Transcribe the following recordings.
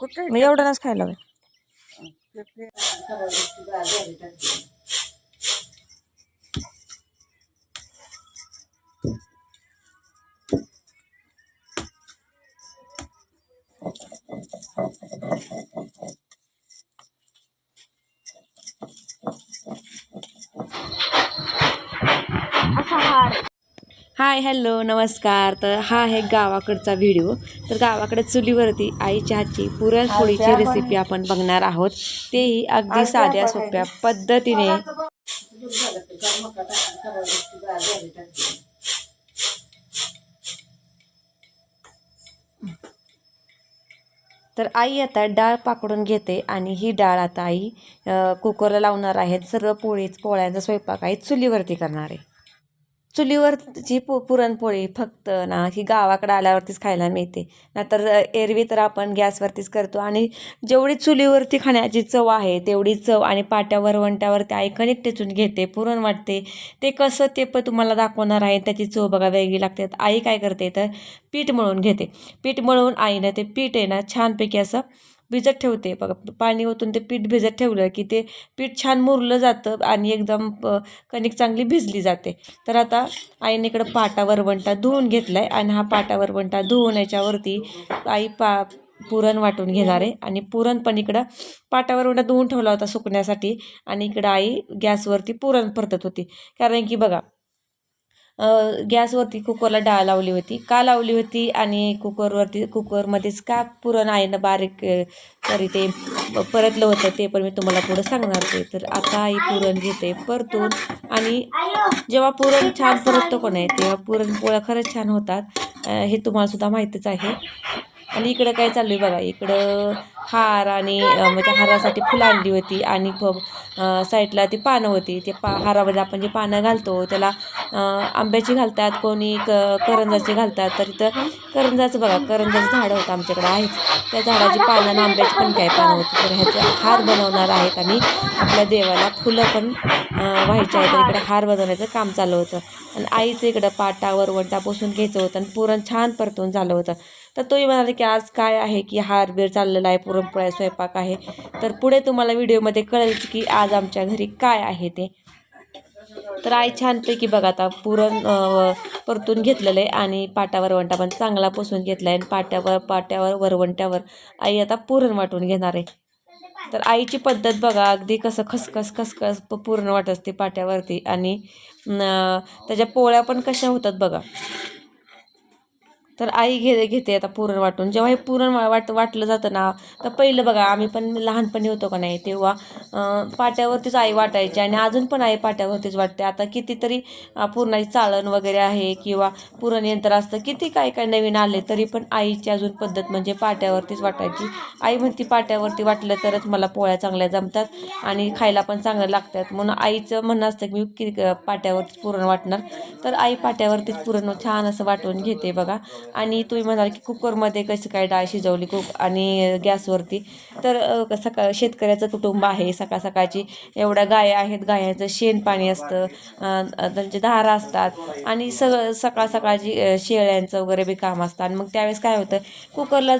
कुठे मग एवढं खायला हाय हॅलो नमस्कार. तर हा आहे गावाकडचा व्हिडिओ. तर गावाकडे चुलीवरती आईच्या हातची पुरणपोळीची रेसिपी आपण बघणार आहोत. तेही अगदी साध्या सोप्या पद्धतीने. तर आई आता डाळ पाकडून घेते आणि ही डाळ आता आई कुकरला लावणार आहे सर्व पोळीच पोळ्यांचा स्वयंपाक आई चुलीवरती करणार आहे. चुलीवरची पु पुरणपोळी फक्त ना ही गावाकडं आल्यावरतीच खायला मिळते. नाहीतर एरवी तर आपण गॅसवरतीच करतो. आणि जेवढी चुलीवरती खाण्याची चव आहे तेवढी चव आणि पाट्यावर वंट्यावर ते आई टेचून घेते पुरण वाटते. ते कसं ते पण तुम्हाला दाखवणार आहे. त्याची चव बघा वेगळी लागते. आई काय करते तर पीठ मळून घेते. पीठ मळून आईनं ते पीठ आहे ना छानपैकी असं भिजत ठेवते. बघा पाणी ओतून ते पीठ भिजत ठेवलं की ते पीठ छान मुरलं जातं आणि एकदम प- कणिक चांगली भिजली जाते. तर आता आईने इकडं पाटा वरवंटा धुवून घेतला आहे आणि हा पाटा वरवंटा धुवून याच्यावरती आई पा पुरण वाटून घेणार आहे. आणि पुरण पण इकडं पाटावर वरवंटा धुवून ठेवला होता सुकण्यासाठी आणि इकडं आई गॅसवरती पुरण परतत होती. कारण की बघा गॅसवरती कुकरला डाळ लावली होती. का लावली होती? आणि कुकरवरती कुकरमध्येच का पुरण आहे ना बारीक तरी ते परतलं होतं ते पण मी तुम्हाला पुढं सांगणार ते तर आता आई पुरण घेते परतून. आणि जेव्हा पुरण छान परततो कोण आहे तेव्हा पुरणपोळ्या खरंच छान होतात. हे तुम्हाला सुद्धा माहितीच आहे. आणि इकडं काय चाललं आहे बघा इकडं हार आणि म्हणजे हारासाठी फुलं आणली होती आणि प साईडला ती पानं होती. ते पा हारामध्ये आपण जे पानं घालतो त्याला आंब्याची घालतात कोणी क करंजाची घालतात. तर इथं करंजाचं बघा करंजाचं झाडं होतं आमच्याकडे आहेच. त्या झाडाची पानं आणि आंब्याची पण काय पानं होती. तर ह्याचे हार बनवणार आहेत आणि आपल्या देवाला फुलं पण व्हायची आहेत. तर इकडे हार बनवण्याचं काम चालू होतं. आणि आईचं इकडं पाटावर वंटा पुसून घ्यायचं होतं आणि पुरण छान परतून झालं होतं. तर तोही म्हणाले की आज काय आहे की हार बीर चाललेला आहे पुरणपोळ्या स्वयंपाक आहे. तर पुढे तुम्हाला व्हिडिओमध्ये कळेल की आज आमच्या घरी काय आहे ते. तर आई छानपैकी बघा आता पुरण परतून घेतलेलं आहे आणि पाटावर वरवंटा पण चांगला पुसून घेतला आहे आणि पाट्यावर पाट्यावर वरवंट्यावर आई आता पुरण वाटून घेणार आहे. तर आईची पद्धत बघा अगदी कसं खसखस खसखस प- पुरण वाटत असते पाट्यावरती आणि त्याच्या पोळ्या पण कशा होतात बघा. तर आई घे घेते आता पुरण वाटून. जेव्हा हे पुरण वा- वाट वाटलं जातं ना तर पहिलं बघा आम्ही पण लहानपणी होतो का नाही तेव्हा पाट्यावरतीच आई वाटायची आणि अजून पण आई पाट्यावरतीच वाटते. आता कितीतरी पुरणाची चाळण वगैरे आहे किंवा पुरण यंत्र असतं किती काय काय नवीन आले तरी पण आईची अजून पद्धत म्हणजे पाट्यावरतीच वाटायची. आई म्हणती पाट्यावरती वाटलं तरच मला पोळ्या चांगल्या जमतात आणि खायला पण चांगल्या लागतात. म्हणून आईचं म्हणणं असतं की मी कि पाट्यावरतीच पुरण वाटणार. तर आई पाट्यावरतीच पुरण छान असं वाटून घेते बघा. आणि तुम्ही म्हणाल की कुकरमध्ये कसं काय डाळ शिजवली कुक आणि गॅसवरती. तर सकाळ शेतकऱ्याचं कुटुंब आहे सकाळ सकाळची एवढ्या गाया आहेत गायांचं शेण पाणी असतं त्यांचे धारा असतात आणि सगळं सकाळ सकाळची शेळ्यांचं वगैरे बी काम असतं. आणि मग त्यावेळेस काय होतं कुकरला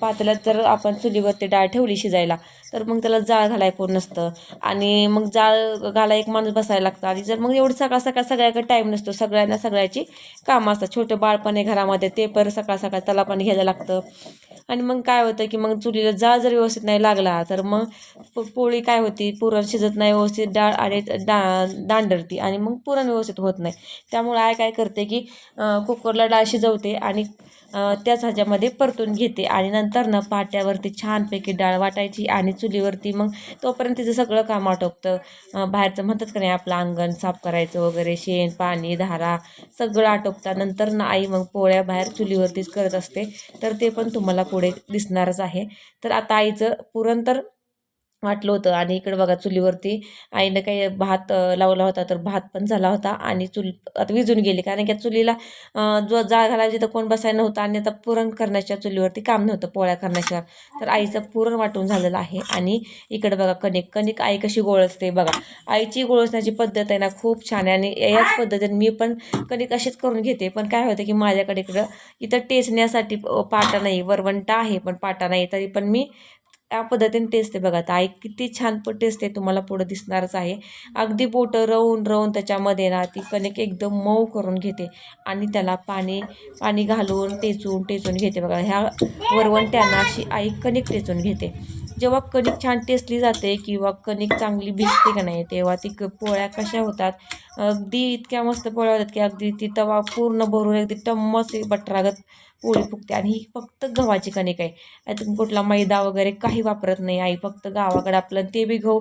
पातळ्यात जर आपण चुलीवरती डाळ ठेवली शिजायला तर मग त्याला जाळ घालाय कोण नसतं. आणि मग जाळ घाला एक माणूस बसायला लागतं. आणि जर मग एवढं सकाळ सकाळ सगळ्याकडे टाईम नसतो सगळ्यांना सगळ्याची कामं असतात. छोटं बाळपण आहे घरामध्ये ते पर सकाळ सकाळ त्याला पण घ्यायला लागतं. आणि मग काय होतं की मग चुलीला जाळ जर व्यवस्थित नाही लागला तर मग पोळी काय होती? पुरण शिजत नाही व्यवस्थित डाळ आणि डा दांडरती. आणि मग पुरण व्यवस्थित होत नाही. त्यामुळे आय काय करते की कुकरला डाळ शिजवते आणि त्याच ह्याच्यामध्ये परतून घेते. आणि नंतर ना पाट्यावरती छानपैकी डाळ वाटायची आणि चुलीवरती मग तोपर्यंत तिचं सगळं काम आटोपतं. बाहेरचं म्हणतात का नाही आपलं अंगण साफ करायचं वगैरे शेण पाणी धारा सगळं आटोपता. नंतर ना आई मग पोळ्या बाहेर चुलीवरतीच करत असते. तर ते पण तुम्हाला पुढे दिसणारच आहे. तर आता आईचं पुरण तर वाटलं होतं. आणि इकडे बघा चुलीवरती आईनं काही भात लावला होता तर भात पण झाला होता आणि चूल आता विजून गेली. कारण की चुलीला जो जाळ घालायची तर कोण बसायला नव्हतं आणि आता पुरण करण्याच्या चुलीवरती काम नव्हतं पोळ्या करण्याच्या तर आईचं पुरण वाटून झालेलं आहे. आणि इकडे बघा कणिक कणिक आई कशी गोळसते बघा. आईची गोळसण्याची पद्धत आहे ना खूप छान आहे. आणि याच पद्धतीने मी पण कणिक अशीच करून घेते. पण काय होतं की माझ्याकडे इकडं इथं टेचण्यासाठी पाटा नाही वरवंटा आहे पण पाटा नाही. तरी पण मी त्या पद्धतीने टेस्ट आहे बघा. आता आई किती छान पण टेस्ट आहे तुम्हाला पुढं दिसणारच आहे. अगदी बोटं रवून रवून त्याच्यामध्ये ना ती कणिक एकदम मऊ करून घेते. आणि त्याला पाणी पाणी घालून टेचून टेचून घेते बघा. ह्या वरवंट्यांना अशी आई कणिक टेचून घेते. जेव्हा कणिक छान टेचली जाते किंवा कणिक चांगली भिजते का नाही तेव्हा ती क- पोळ्या कशा होतात? अगदी इतक्या मस्त पोळ्या होतात की अगदी ती तवा पूर्ण भरून अगदी टम्मस बटरागत पोळी फुगते आणि ही फक्त गव्हाची कणिक आहे. यातून कुठला मैदा वगैरे काही वापरत नाही आई फक्त गावाकडे आपलं ते बी गहू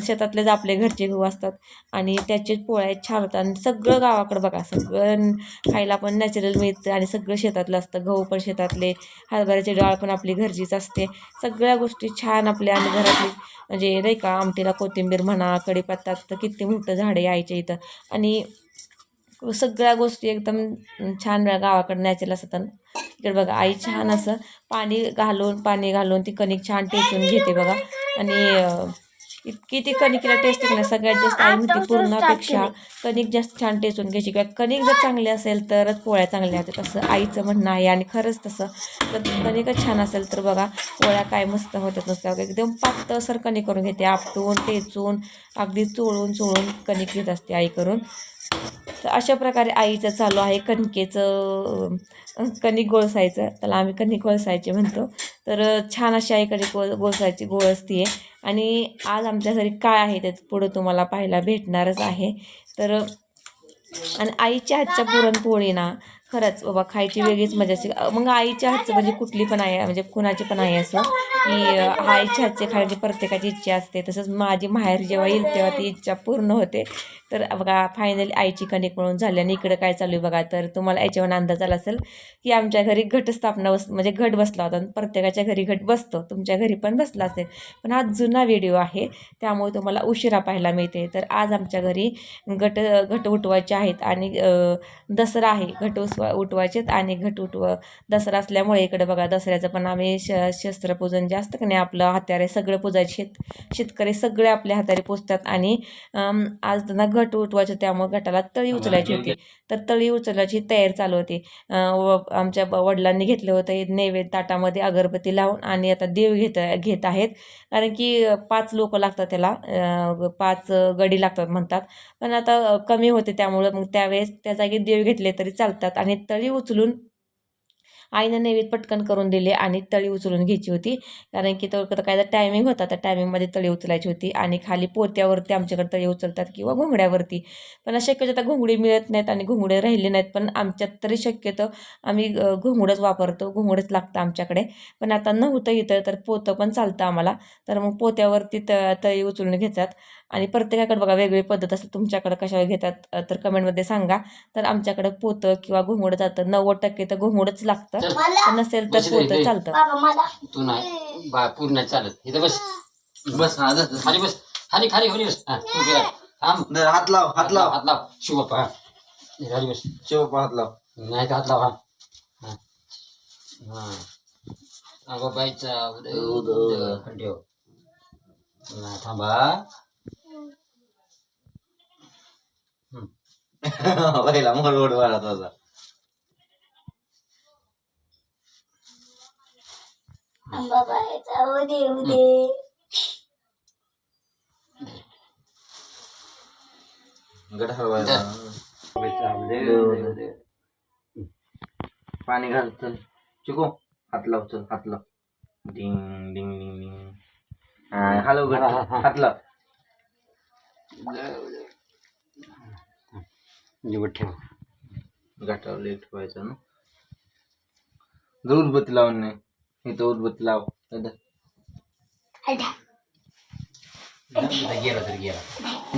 शेतातलेच आपले घरचे गहू असतात. आणि त्याचेच पोळ्या छान होतात. आणि सगळं गावाकडं बघा सगळं खायला पण नॅचरल मिळतं आणि सगळं शेतातलं असतं. गहू पण शेतातले हरभऱ्याची डाळ पण आपली घरचीच असते. सगळ्या गोष्टी छान आपल्या आणि घरातली म्हणजे नाही का आमटीला कोथिंबीर म्हणा कढीपत्ता तर किती मोठं झाड आहे आईच्या इथं. आणि सगळ्या गोष्टी एकदम छान गावाकडं नॅचरल असतात इकडे बघा आई छान असं पाणी घालून पाणी घालून ती कणिक छान टेचून घेते बघा. आणि इतकी ती कणिकीला टेस्ट नाही. सगळ्यात जास्त आई म्हणते पूर्णापेक्षा कणिक जास्त छान टेचून घ्यायची. किंवा कणिक जर चांगली असेल तरच पोळ्या चांगल्या होतात असं आईचं म्हणणं आहे आणि खरंच तसं. तर कणिकच छान असेल तर बघा पोळ्या काय मस्त होतात नुसत्या. एकदम पातळसर कणिक करून घेते. आपटून टेचून अगदी चोळून चोळून कणिक घेत असते आई करून. तर अशा प्रकारे आईचं चालू आहे. कणकेचं कणिक गोळसायचं. त्याला आम्ही कणिक गोळसायचे म्हणतो. तर छान अशी आई कणिक गोळ गोळसायची गोळसती आहे आणि आज आमच्या घरी काय आहे ते पुढं तुम्हाला पाहायला भेटणारच आहे. तर आणि आईच्या हातच्या पुरणपोळी ना खरंच बाबा खायची वेगळीच मजा असते. मग आईच्या हातचं म्हणजे कुठली पण आहे म्हणजे कुणाची पण आहे असं की आईच्या हातचे खायची प्रत्येकाची इच्छा असते. तसंच माझी माहेर जेव्हा येईल तेव्हा ती इच्छा पूर्ण होते. तर बघा फायनली आईची कणिक म्हणून झाली आणि इकडं काय चालू आहे बघा. तर तुम्हाला याच्यावर अंदाज आला असेल की आमच्या घरी घटस्थापना बस म्हणजे घट बसला होता. आणि प्रत्येकाच्या घरी घट बसतो. तुमच्या घरी पण बसला असेल. पण हा जुना व्हिडिओ आहे त्यामुळे तुम्हाला उशिरा पाहायला मिळते. तर आज आमच्या घरी घट घट उठवायचे आहेत आणि दसरा आहे. घट उठवा उठवायचेत आणि घट उठव दसरा असल्यामुळे इकडे बघा दसऱ्याचं पण आम्ही श शस्त्रपूजन जास्त की नाही आपलं हात्यारे सगळं पूजायचे. शेत शेतकरी सगळे आपल्या हाताने पोचतात आणि आज त्यांना घट उठवायचे त्यामुळे घटाला तळी उचलायची होती. तर तळी उचलायची तयारी चालू होती. व आमच्या वडिलांनी घेतलं होतं नैवेद्य ताटामध्ये अगरबत्ती लावून आणि आता देव घेत घेत आहेत. कारण की पाच लोक लागतात त्याला पाच गडी लागतात म्हणतात. पण आता कमी होते त्यामुळं मग त्यावेळेस त्या जागी देव घेतले तरी चालतात आणि आणि तळी उचलून आईनं नैवेद पटकन करून दिले आणि तळी उचलून घ्यायची होती. कारण की तर काय तर टायमिंग होता त्या टायमिंगमध्ये तळी उचलायची होती आणि खाली पोत्यावरती आमच्याकडे तळी उचलतात किंवा घोंगड्यावरती. पण शक्यतो आता घोंगडे मिळत नाहीत आणि घोंगडे राहिले नाहीत. पण आमच्यात तरी शक्यतो आम्ही अ, घोंगडंच वापरतो घोंगडंच लागतं आमच्याकडे. पण आता नव्हतं इथं तर पोतं पण चालतं आम्हाला. तर मग पोत्यावरती त तळी उचलून घेतात. आणि प्रत्येकाकडे बघा वेगळी पद्धत असते. तुमच्याकडे कशावर घेतात तर कमेंटमध्ये सांगा. तर आमच्याकडे पोतं किंवा घोंगडं जातं. नव्वद टक्के तर घोंगडंच लागतं. नसेल तर पोतं. चालतं. बाबा मला तू नाही. बा पूर्ण चालत. इथं बस. बस. खाली बस. खाली खाली खाली बस. हा थांब. हात लाव हात लाव हात लाव. हा. खाली बस. शिवप्पा हात लाव. नाही तर हात लाव हा. अगं बाईचा ठेव. थांबा. पहिला मोरवड वाढत होता बाबा याचा उदे उदे गड हलवायचा पाणी घाल चल चिको हात लाव चल हात लाव डिंग डिंग डिंग डिंग हलव गड. हात लाव निवड ठेव. गाठावर लेट व्हायचं ना. जर उदबत्ती लावून नाही. इथं उदबत्ती लाव. गेला तर गेला.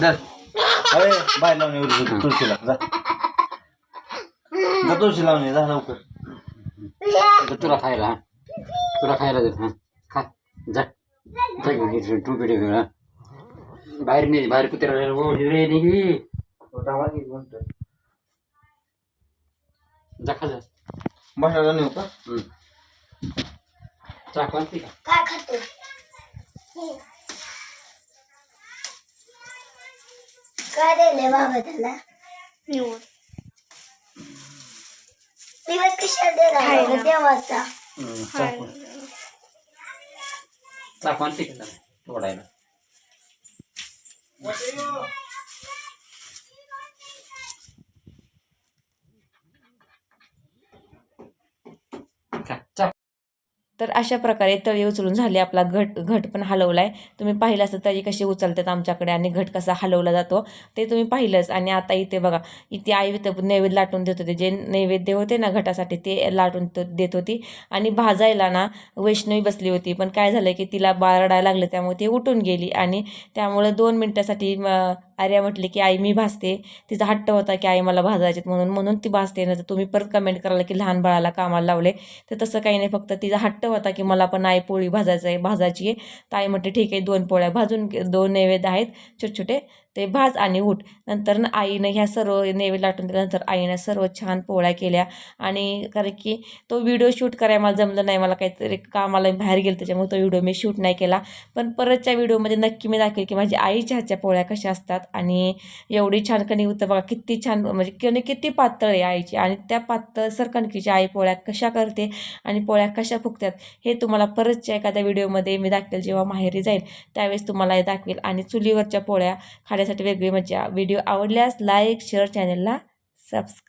धर. अरे बाहेर लावून ये उदबत्ती तुळशीला जा. जा तुळशी लावून ये, जा लवकर. तर तुला खायला. हा तुला खायला देत हा खा. जा. टोपी ठेव ना बाहेर नाही बाहेर कुत्र्याला ओढली निघी जा खा जा बसायला नेऊ का? चाकू आणते का? काय खातो काय दिले बाबा त्याला? दिवस कशाला दिला देवाचा? हम्म, चाकू आणते का त्याला? तोडायला खा, चाकू तर अशा प्रकारे तळी उचलून झाली आपला घट घट पण हलवला आहे तुम्ही पाहिलं असं तळी कशी उचलतात आमच्याकडे आणि घट कसा हलवला जातो ते तुम्ही पाहिलंच. आणि आता इथे बघा इथे आई इथं नैवेद्य लाटून देत होते. जे नैवेद्य होते ना घटासाठी ते लाटून देत होती. आणि भाजायला ना वैष्णवी बसली होती. पण काय झालं की तिला बारडायला लागलं त्यामुळे ती उठून गेली. आणि त्यामुळं दोन मिनटासाठी आर्या म्हटली की आई मी भाजते. तिचा हट्ट होता की आई मला भाजायचे म्हणून. म्हणून ती भाजते. ना तर तुम्ही परत कमेंट करायला की लहान बाळाला कामाला लावले. तर तसं काही नाही. फक्त तिचा हट्ट होता की मला पण आई पोळी भाजायचं आहे भाजायची आहे तर आई म्हटली ठीक आहे दोन पोळ्या भाजून दोन नैवेद्य आहेत छोटे छोटे ते भाज आणि उठ. नंतर ना आईनं ह्या सर्व नेवे लाटून दिल्यानंतर आईनं सर्व छान पोळ्या केल्या. आणि कारण की तो व्हिडिओ शूट करायला मला जमलं नाही. मला काहीतरी कामाला बाहेर गेलं त्याच्यामुळे तो व्हिडिओ मी शूट नाही केला. पण परतच्या व्हिडिओमध्ये नक्की मी दाखवेल की माझी आईच्या हातच्या पोळ्या कशा असतात आणि एवढी छान कणी होतं बघा किती छान म्हणजे कणी किती पातळ आहे आईची आणि त्या पातळ कणकीच्या आई पोळ्या कशा करते आणि पोळ्या कशा फुकतात हे तुम्हाला परतच्या एखाद्या व्हिडिओमध्ये मी दाखवेल जेव्हा माहेरी जाईल त्यावेळेस तुम्हाला हे दाखवेल. आणि चुलीवरच्या पोळ्या खाण्यासाठी वेगळी मजा. व्हिडिओ आवडल्यास लाईक शेअर चॅनलला सबस्क्राईब